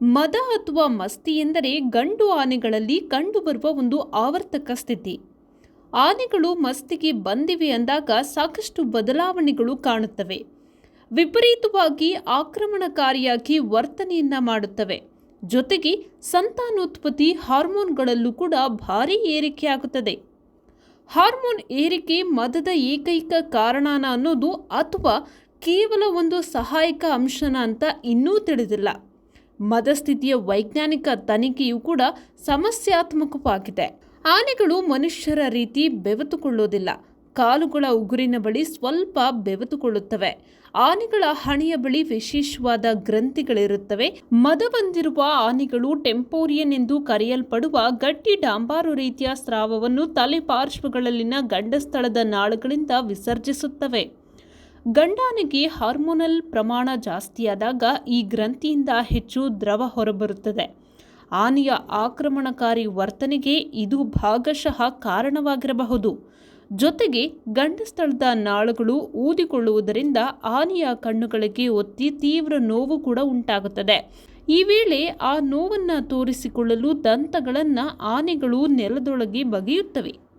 ಮದ ಅಥವಾ ಮಸ್ತಿ ಎಂದರೆ ಗಂಡು ಆನೆಗಳಲ್ಲಿ ಕಂಡುಬರುವ ಒಂದು ಆವರ್ತಕ ಸ್ಥಿತಿ. ಆನೆಗಳು ಮಸ್ತಿಗೆ ಬಂದಿವೆ ಅಂದಾಗ ಸಾಕಷ್ಟು ಬದಲಾವಣೆಗಳು ಕಾಣುತ್ತವೆ. ವಿಪರೀತವಾಗಿ ಆಕ್ರಮಣಕಾರಿಯಾಗಿ ವರ್ತನೆಯನ್ನು ಮಾಡುತ್ತವೆ. ಜೊತೆಗೆ ಸಂತಾನೋತ್ಪತ್ತಿ ಹಾರ್ಮೋನ್ಗಳಲ್ಲೂ ಕೂಡ ಭಾರಿ ಏರಿಕೆಯಾಗುತ್ತದೆ ಹಾರ್ಮೋನ್ ಏರಿಕೆ ಮದದ ಏಕೈಕ ಕಾರಣನ ಅನ್ನೋದು ಅಥವಾ ಕೇವಲ ಒಂದು ಸಹಾಯಕ ಅಂಶನ ಅಂತ ಇನ್ನೂ ತಿಳಿದಿಲ್ಲ. ಮದಸ್ಥಿತಿಯ ವೈಜ್ಞಾನಿಕ ತನಿಖೆಯೂ ಕೂಡ ಸಮಸ್ಯಾತ್ಮಕವಾಗಿದೆ. ಆನೆಗಳು ಮನುಷ್ಯರ ರೀತಿ ಬೆವೆತುಕೊಳ್ಳೋದಿಲ್ಲ. ಕಾಲುಗಳ ಉಗುರಿನ ಬಳಿ ಸ್ವಲ್ಪ ಬೆವೆತುಕೊಳ್ಳುತ್ತವೆ. ಆನೆಗಳ ಹಣೆಯ ಬಳಿ ವಿಶೇಷವಾದ ಗ್ರಂಥಿಗಳಿರುತ್ತವೆ. ಮದ ಬಂದಿರುವ ಆನೆಗಳು ಟೆಂಪೋರಿಯನ್ ಎಂದು ಕರೆಯಲ್ಪಡುವ ಗಟ್ಟಿ ಡಾಂಬಾರು ರೀತಿಯ ಸ್ರಾವವನ್ನು ತಲೆ ಪಾರ್ಶ್ವಗಳಲ್ಲಿನ ಗಂಡಸ್ಥಳದ ನಾಳುಗಳಿಂದ ವಿಸರ್ಜಿಸುತ್ತವೆ. ಗಂಡಾನೆಗೆ ಹಾರ್ಮೋನಲ್ ಪ್ರಮಾಣ ಜಾಸ್ತಿಯಾದಾಗ ಈ ಗ್ರಂಥಿಯಿಂದ ಹೆಚ್ಚು ದ್ರವ ಹೊರಬರುತ್ತದೆ. ಆನೆಯ ಆಕ್ರಮಣಕಾರಿ ವರ್ತನೆಗೆ ಇದು ಭಾಗಶಃ ಕಾರಣವಾಗಿರಬಹುದು. ಜೊತೆಗೆ ಗಂಡಸ್ಥಳದ ನಾಳುಗಳು ಊದಿಕೊಳ್ಳುವುದರಿಂದ ಆನೆಯ ಕಣ್ಣುಗಳಿಗೆ ಒತ್ತಿ ತೀವ್ರ ನೋವು ಕೂಡ ಉಂಟಾಗುತ್ತದೆ. ಈ ವೇಳೆ ಆ ನೋವನ್ನು ತೋರಿಸಿಕೊಳ್ಳಲು ದಂತಗಳನ್ನು ಆನೆಗಳು ನೆಲದೊಳಗೆ ಬಗೆಯುತ್ತವೆ.